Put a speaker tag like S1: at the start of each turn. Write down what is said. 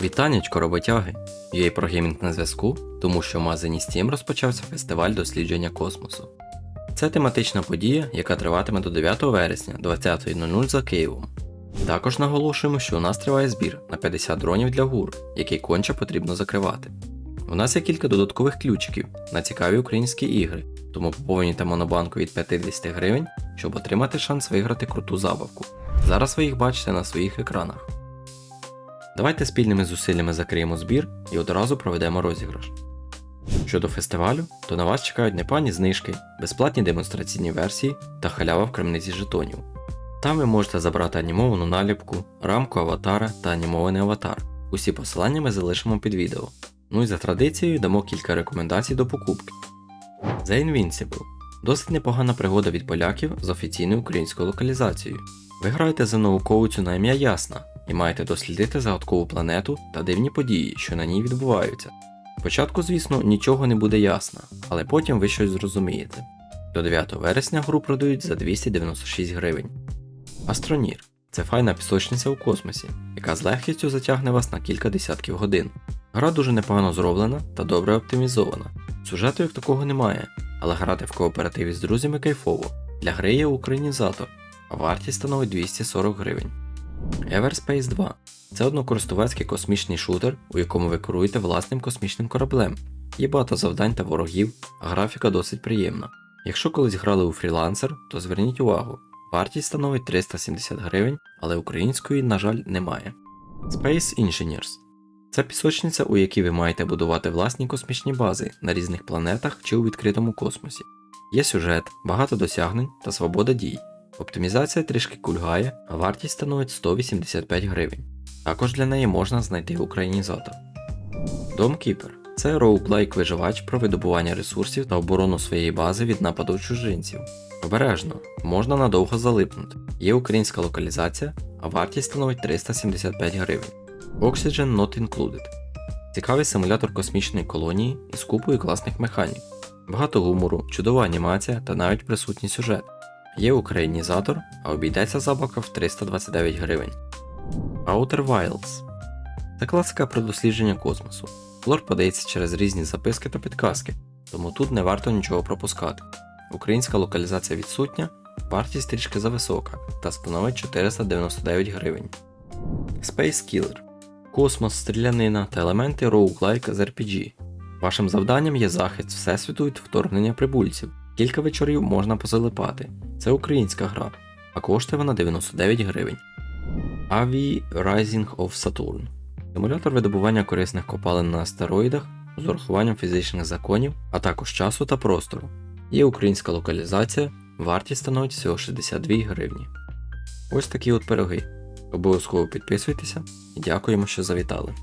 S1: Вітанечко, роботяги! UA ProGaming на зв'язку, тому що в магазині Steam розпочався фестиваль дослідження космосу. Це тематична подія, яка триватиме до 9 вересня 20.00 за Києвом. Також наголошуємо, що у нас триває збір на 50 дронів для ГУР, який конче потрібно закривати. У нас є кілька додаткових ключиків на цікаві українські ігри, тому поповнюйте монобанку від 50 гривень, щоб отримати шанс виграти круту забавку. Зараз ви їх бачите на своїх екранах. Давайте спільними зусиллями закриємо збір і одразу проведемо розіграш. Щодо фестивалю, то на вас чекають непані знижки, безплатні демонстраційні версії та халява в крамниці жетонів. Там ви можете забрати анімовану наліпку, рамку аватара та анімований аватар. Усі посилання ми залишимо під відео. Ну і за традицією дамо кілька рекомендацій до покупки. The Invincible досить непогана пригода від поляків з офіційною українською локалізацією. Ви граєте за науковицю на ім'я Ясна і маєте дослідити загадкову планету та дивні події, що на ній відбуваються. Спочатку, звісно, нічого не буде ясно, але потім ви щось зрозумієте. До 9 вересня гру продають за 296 гривень. Астронір це файна пісочниця у космосі, яка з легкістю затягне вас на кілька десятків годин. Гра дуже непогано зроблена та добре оптимізована. Сюжету як такого немає, але грати в кооперативі з друзями кайфово. Для гри є українізатор, а вартість становить 240 гривень. Everspace 2 це однокористувацький космічний шутер, у якому ви керуєте власним космічним кораблем. Є багато завдань та ворогів, а графіка досить приємна. Якщо колись грали у фрілансер, то зверніть увагу, вартість становить 370 гривень, але української, на жаль, немає. Space Engineers це пісочниця, у якій ви маєте будувати власні космічні бази на різних планетах чи у відкритому космосі. Є сюжет, багато досягнень та свобода дій. Оптимізація трішки кульгає, а вартість становить 185 гривень. Також для неї можна знайти українізатор. Домкіпер це роуплайк виживач про видобування ресурсів та оборону своєї бази від нападу чужинців. Обережно, можна надовго залипнути. Є українська локалізація, а вартість становить 375 гривень. Oxygen Not Included цікавий симулятор космічної колонії із купою класних механік. Багато гумору, чудова анімація та навіть присутній сюжет. Є українізатор, а обійдеться забавка в 329 гривень. Outer Wilds це класика про дослідження космосу. Лор подається через різні записки та підказки, тому тут не варто нічого пропускати. Українська локалізація відсутня, вартість трішки зависока та становить 499 гривень. Space Killer Космос, стрілянина та елементи роуглайка з RPG. Вашим завданням є захист Всесвіту від вторгнення прибульців. Кілька вечорів можна позалипати. Це українська гра, а коштує вона 99 гривень. Avi Rising of Saturn симулятор видобування корисних копалин на астероїдах з урахуванням фізичних законів, а також часу та простору. Є українська локалізація, вартість становить всього 62 гривні. Ось такі от пироги. Обов'язково підписуйтеся і дякуємо, що завітали.